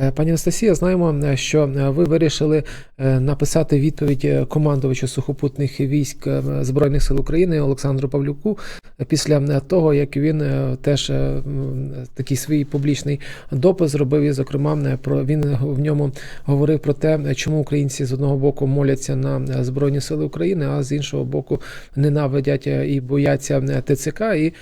Е, Пані Анастасія, знаємо, е, що е, ви вирішили написати відповідь командувачу сухопутних військ Збройних сил України Олександру Павлюку після того, як він теж такий свій публічний допис зробив. І, зокрема, про він в ньому говорив про те, чому українці з одного боку моляться на Збройні Сили України, а з іншого боку ненавидять і бояться ТЦК. І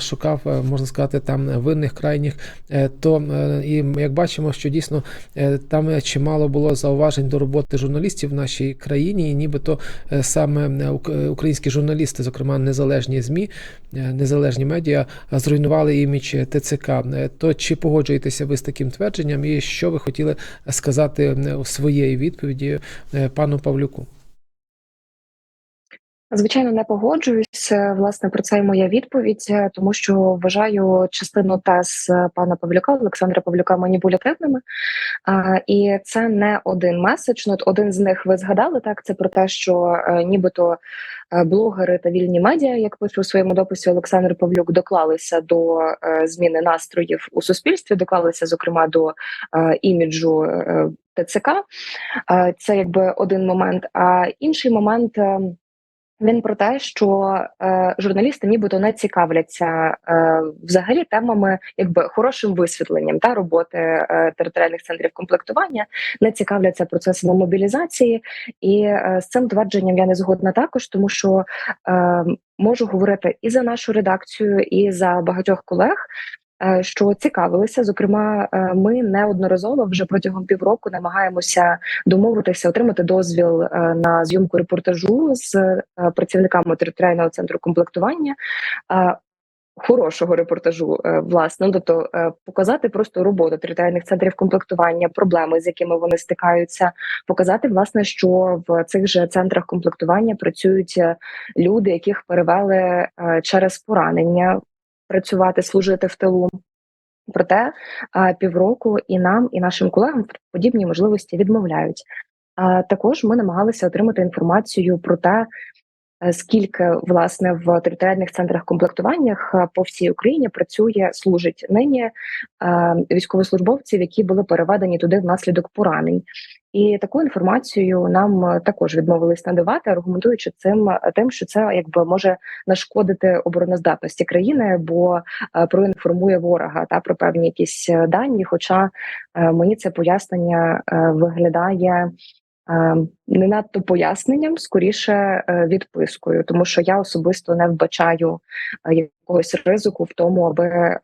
шукав, е, можна сказати, там винних крайніх. Е, То е, і як бачимо, що дійсно е, там чимало було зауважень до роботи журналістів в нашій країні, і нібито е, саме е, ук- е, українські журналісти, зокрема незалежні змі, е, незалежні медіа, е, зруйнували імідж ТЦК. Е, То чи погоджуєтеся ви з таким твердженням, і що ви хотіли сказати е, у своєї відповіді е, пану Павлюку? Звичайно, не погоджуюсь. Е, Власне, про це й моя відповідь, е, тому що вважаю частину тез е, пана Павлюка, Олександра Павлюка, маніпулятивними. І це не один меседж. Ну, один з них ви згадали так. Це про те, що нібито блогери та вільні медіа, як пише у своєму дописі Олександр Павлюк, доклалися до зміни настроїв у суспільстві, доклалися зокрема до іміджу ТЦК. Це якби один момент. А інший момент. Він про те, що е, журналісти нібито не цікавляться е, взагалі темами, якби хорошим висвітленням та роботи е, територіальних центрів комплектування, не цікавляться процесами мобілізації, і е, з цим твердженням я не згодна також, тому що е, можу говорити і за нашу редакцію, і за багатьох колег. Е, Що цікавилися, зокрема, е, ми неодноразово вже протягом півроку намагаємося домовитися, отримати дозвіл е, на зйомку репортажу з працівниками територіального центру комплектування. Хорошого репортажу, власне, Ну, тобто показати просто роботу територіальних центрів комплектування, проблеми, з якими вони стикаються, показати, власне, що в цих же центрах комплектування працюють люди, яких перевели через поранення працювати, служити в тилу. Проте півроку і нам, і нашим колегам подібні можливості відмовляють. Також ми намагалися отримати інформацію про те, скільки власне в територіальних центрах комплектуваннях е, по всій Україні працює, служить нині е, військовослужбовців, які були переведені туди внаслідок поранень. І таку інформацію нам е, також відмовились надавати, аргументуючи цим е, тим, що це якби може нашкодити обороноздатності країни, бо е, проінформує ворога та про певні якісь е, дані. Хоча е, мені це пояснення е, виглядає е, не надто поясненням, скоріше е, відпискою, тому що я особисто не вбачаю е, якогось ризику в тому, аби е,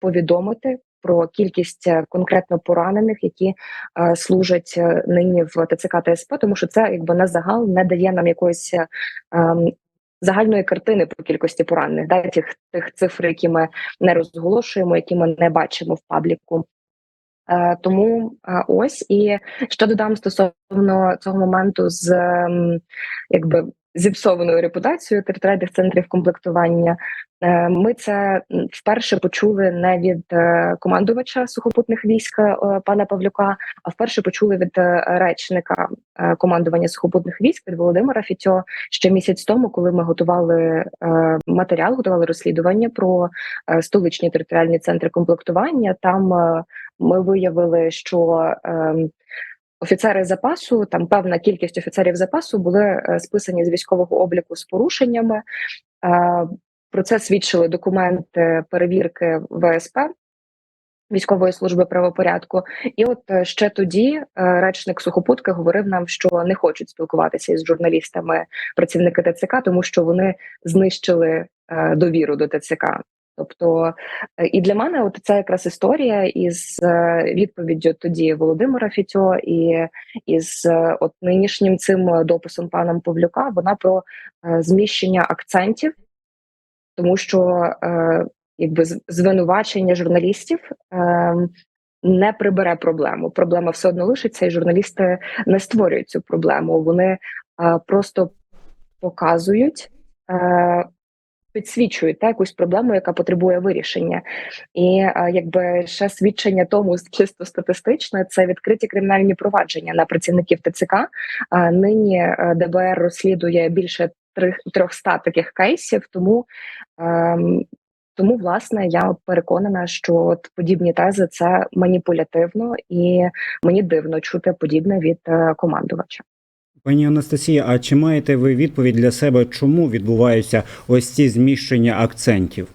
повідомити. Про кількість е, конкретно поранених, які е, служать е, нині в ТЦК та СП, тому що це якби на загал не дає нам якоїсь е, ем, загальної картини по кількості поранених, да, тих тих цифр, які ми не розголошуємо, які ми не бачимо в пабліку. Е, тому е, ось і що додам стосовно цього моменту з якби зіпсованою репутацією територіальних центрів комплектування. Е, Ми це вперше почули не від е, командувача сухопутних військ е, пана Павлюка, а вперше почули від речника командування сухопутних військ від Володимира Фітьо ще місяць тому, коли ми готували матеріал, готували розслідування про столичні територіальні центри комплектування. Там ми виявили, що ем, офіцери запасу, там певна кількість офіцерів запасу були списані з військового обліку з порушеннями. Про це свідчили документи перевірки ВСП. Військової служби правопорядку, і от е, ще тоді е, речник сухопутки говорив нам, що не хочуть спілкуватися із журналістами працівники ТЦК, тому що вони знищили е, довіру до ТЦК. Тобто, і для мене, от ця якраз історія із відповіддю тоді Володимира Фітьо і із от нинішнім цим дописом паном Павлюка, вона про зміщення акцентів, тому що е, якби звинувачення журналістів. Е, не прибере проблему. Проблема все одно лишиться, і журналісти не створюють цю проблему. Вони е, просто показують, е, підсвічують якусь проблему, яка потребує вирішення. І е, якби ще свідчення тому чисто статистичне, це відкриті кримінальні провадження на працівників ТЦК. Е, нині е, ДБР розслідує більше трих- 300 таких кейсів, тому Тому, власне, я переконана, що от подібні тези це маніпулятивно, і мені дивно чути подібне від е, командувача. Пані Анастасія, а чи маєте ви відповідь для себе, чому відбуваються ось ці зміщення акцентів?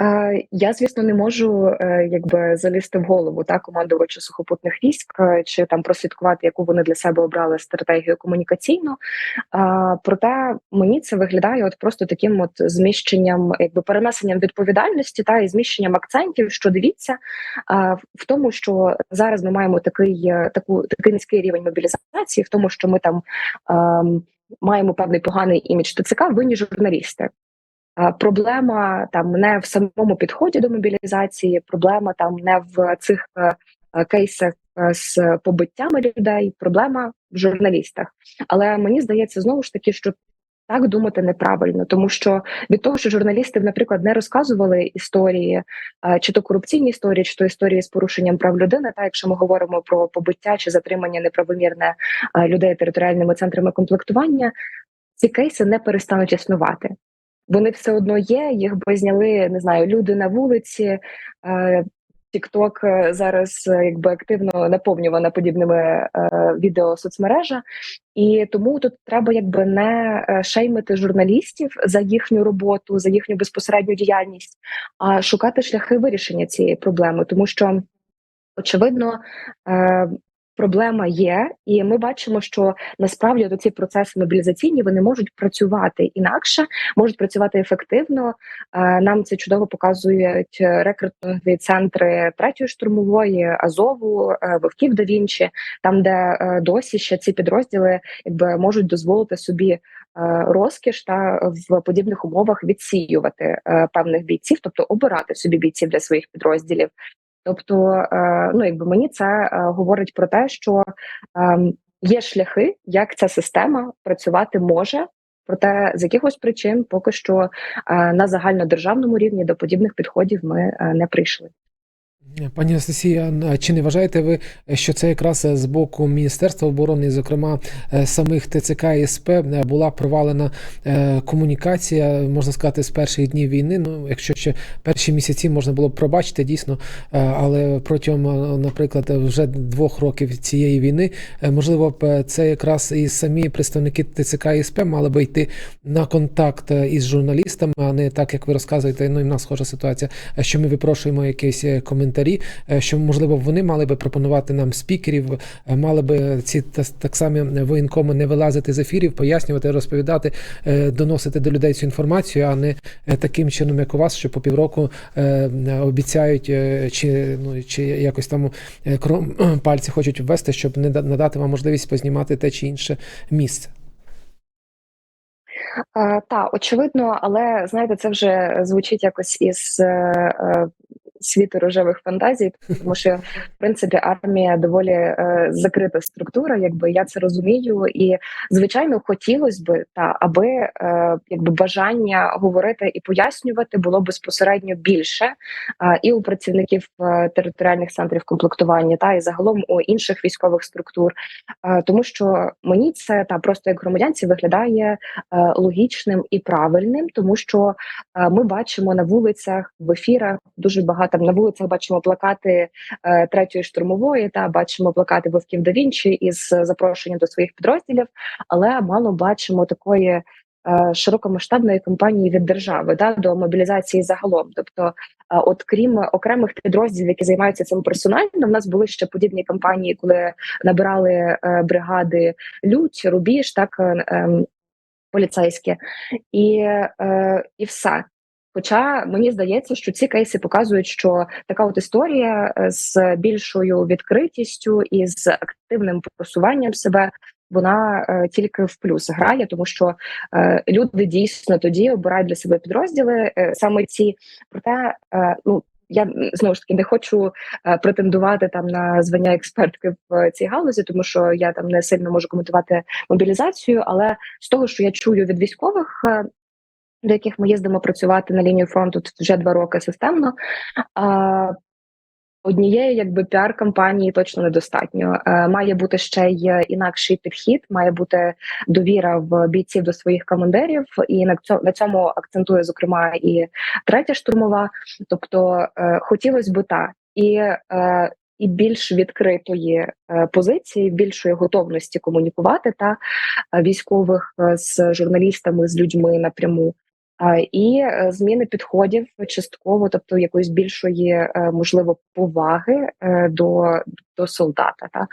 Е, Я, звісно, не можу е, якби залізти в голову та командувачу сухопутних військ е, чи там прослідкувати, яку вони для себе обрали стратегію комунікаційну. Проте мені це виглядає от просто таким от зміщенням, якби перенесенням відповідальності та і зміщенням акцентів. Що дивіться в тому, що зараз ми маємо такий таку такий низький рівень мобілізації, в тому, що ми там ем, маємо певний поганий імідж ТЦК, винні журналісти. Проблема там не в самому підході до мобілізації, проблема там не в цих е, е, кейсах е, з побиттями людей, проблема в журналістах. Але мені здається, знову ж таки, що так думати неправильно, тому що від того, що журналісти, наприклад, не розказували історії, чи то корупційні історії, чи то історії з порушенням прав людини, та якщо ми говоримо про побиття чи затримання неправомірне людей територіальними центрами комплектування, ці кейси не перестануть існувати вони все одно є. Їх би зняли не знаю, люди на вулиці. Тікток зараз е, якби активно наповнювана подібними е, відео соцмережа, і тому тут треба якби не е, шеймити журналістів за їхню роботу, за їхню безпосередню діяльність, а шукати шляхи вирішення цієї проблеми, тому що очевидно. Е, Проблема є, і ми бачимо, що насправді ці процеси мобілізаційні вони можуть працювати інакше, можуть працювати ефективно. Е, Нам це чудово показують рекрутингові центри третьої штурмової, Азову, е, Вовків да Вінчі, там, де е, досі ще ці підрозділи якби можуть дозволити собі е, розкіш та в подібних умовах відсіювати е, певних бійців, тобто обирати собі бійців для своїх підрозділів. Тобто, е, ну якби мені це е, говорить про те, що е, є шляхи, як ця система працювати може. Проте з якихось причин поки що е, на загальнодержавному рівні до подібних підходів ми не прийшли. Пані Анастасія, чи не вважаєте ви, що це якраз з боку Міністерства оборони, зокрема е, самих ТЦК і СП, е, була провалена е, комунікація, можна сказати, з перших днів війни? Ну, якщо ще перші місяці можна було б пробачити дійсно, але протягом, наприклад, вже двох років цієї війни, можливо б це якраз і самі представники ТЦК і СП мали би йти на контакт із журналістами, а не так, як ви розказуєте. Ну і в нас схожа ситуація, що ми випрошуємо якісь е, коментарі, е, що можливо вони мали би пропонувати нам спікерів, е, мали би ці та- так самі воєнкоми не вилазити з ефірів, пояснювати, розповідати, е, доносити до людей цю інформацію, а не таким чином, як у вас, що по півроку обіцяють чи ну чи якось там кром пальці хочуть ввести, щоб не надати вам можливість познімати те чи інше місце. Та очевидно, але знаєте, це вже звучить якось із світу рожевих фантазій, тому що в принципі армія доволі е, закрита структура, якби я це розумію, і звичайно хотілося би та аби е, якби бажання говорити і пояснювати було безпосередньо більше е, і у працівників е, територіальних центрів комплектування, та і загалом у інших військових структур, Е, тому що мені це та просто як громадянці виглядає е, логічним і правильним, тому що е, ми бачимо на вулицях в ефірах дуже багато на вулицях. Бачимо плакати е, третьої штурмової, та бачимо плакати Вовків да Вінчі із запрошенням до своїх підрозділів, але мало бачимо такої. е, Широкомасштабної кампанії від держави да до мобілізації загалом, тобто, е, от крім окремих підрозділів, які займаються цим персонально, в нас були ще подібні кампанії, коли набирали е, бригади лють, рубіж, так ем, поліцейські, і, і все. Хоча мені здається, що ці кейси показують, що така от історія е, з більшою відкритістю і з активним просуванням себе. Вона е, тільки в плюс грає, тому що е, люди дійсно тоді обирають для себе підрозділи е, саме ці. Проте, е, ну я знову ж таки не хочу е, претендувати там на звання експертки в цій галузі, тому що я там не сильно можу коментувати мобілізацію. Але з того, що я чую від військових, е, до яких ми їздимо працювати на лінію фронту вже два роки системно. Однієї якби піар-кампанії точно недостатньо. Е, Має бути ще й інакший підхід, має бути довіра в бійців до своїх командирів, і на цьому на цьому акцентує зокрема і третя штурмова. Тобто е, хотілося б та і. Е, і більш відкритої е, позиції, більшої готовності комунікувати та військових е, з журналістами, з людьми напряму, і е, зміни підходів частково, тобто якоїсь більшої е, можливо поваги е, до, до солдата. Та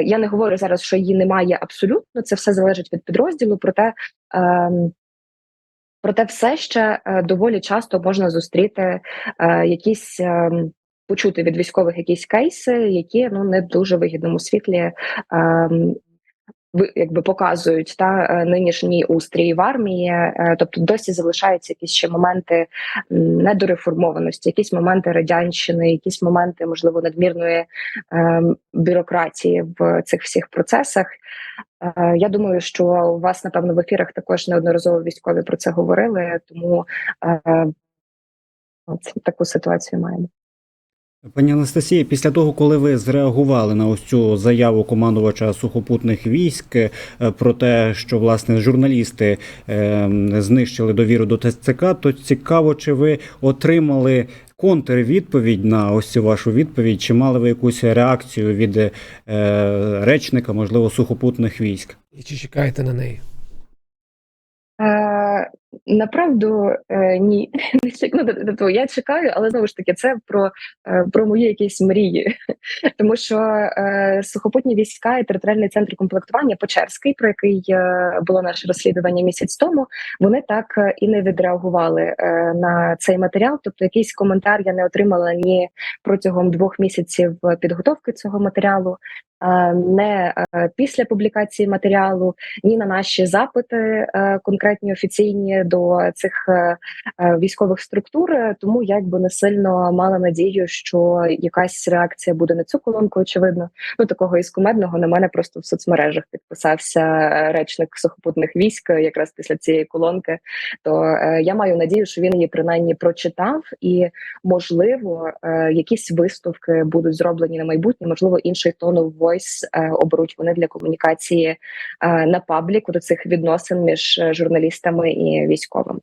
я не говорю зараз, що її немає абсолютно. Це все залежить від підрозділу. Проте ем, проте, все ще доволі часто можна зустріти якісь. ем, Почути від військових якісь кейси, які ну не в дуже вигідному світлі ем, якби показують та е, нинішній устрій в армії, Е, тобто досі залишаються якісь ще моменти недореформованості, якісь моменти радянщини, якісь моменти можливо надмірної ем, бюрократії в цих всіх процесах. Е, Я думаю, що у вас напевно в ефірах також неодноразово військові про це говорили, тому таку ситуацію маємо. Пані Анастасія, після того, коли ви зреагували на ось цю заяву командувача сухопутних військ е, про те, що власне журналісти е, знищили довіру до ТЦК, то цікаво, чи ви отримали контрвідповідь на ось цю вашу відповідь, чи мали ви якусь реакцію від е, речника, можливо, сухопутних військ? І чи чекаєте на неї? Направду е, ні. Не ну, тобто я чекаю, але знову ж таки, це про, е, про мої якісь мрії. Тому що е, сухопутні війська і територіальний центр комплектування Печерський, про який е, було наше розслідування місяць тому, вони так і не відреагували на цей матеріал. Тобто, якийсь коментар я не отримала ні протягом двох місяців підготовки цього матеріалу, не е, після публікації матеріалу, ні на наші запити е, конкретні офіційні до цих е, е, військових структур. Е, Тому якби не сильно мала надію, що якась реакція буде на цю колонку. Очевидно, ну такого із кумедного на мене просто в соцмережах підписався е, речник сухопутних військ е, якраз після цієї колонки. То е, я маю надію, що він її принаймні прочитав, і можливо, е, якісь висновки будуть зроблені на майбутнє. Можливо, інший of voice е, оберуть вони для комунікації е, на пабліку до цих відносин між е, журналістами і військовими.